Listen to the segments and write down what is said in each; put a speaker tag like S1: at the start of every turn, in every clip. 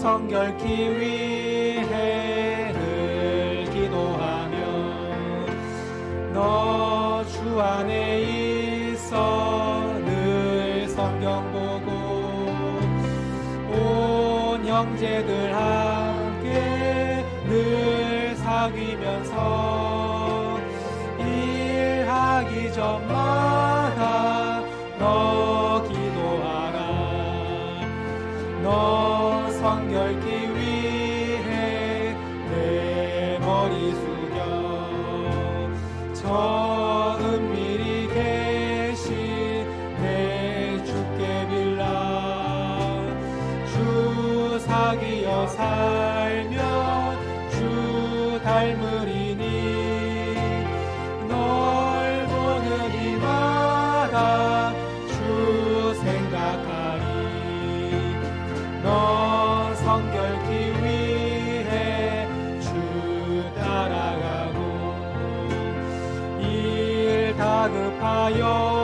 S1: 성결케 위해 늘 기도하며 너 주 안에 있어 늘 성경 보고 온 형제들 함께 늘 사귀면서 일하기 전마다 너 기도하라. 너 성결케 위해 내 머리 숙여. 저 은밀히 계신 내 주께 빌라. 주 사귀어 살며 주 닮으 다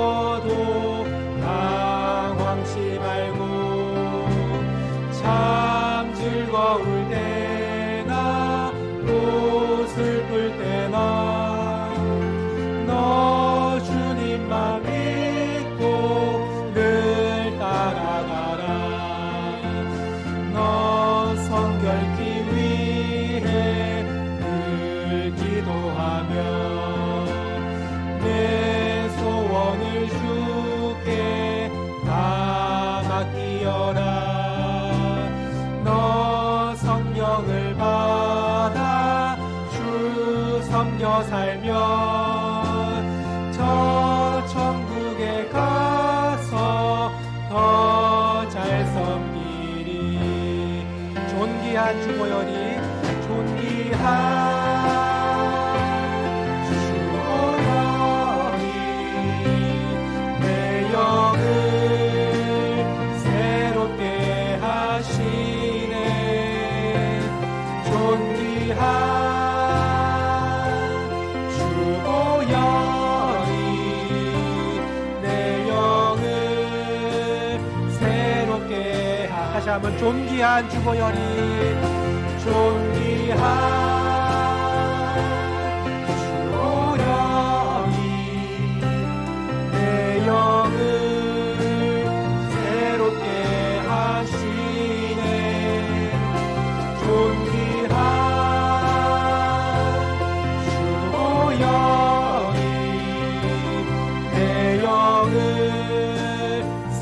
S1: 섬겨 살면 저 천국에 가서 더 잘 섬기리. 존귀한 주보혈이 한번 존귀한 주보혈이 존귀한 주보혈이 내 영을 새롭게 하시네. 존귀한 주보혈이 내 영을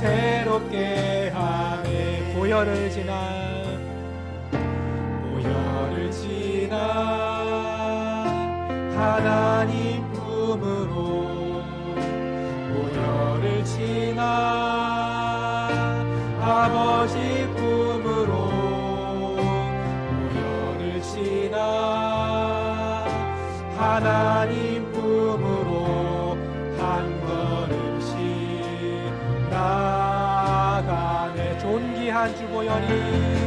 S1: 새롭게 보혈을 지나 보혈을 지나 하나님 품으로 보혈을 지나 아버지 품 35より」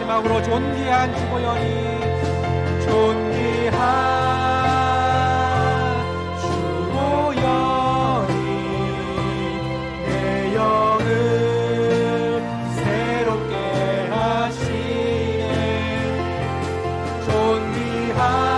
S1: 마지막으로 존귀한 주보연이 존귀한 주보연이 내 영을 새롭게 하시네. 존귀한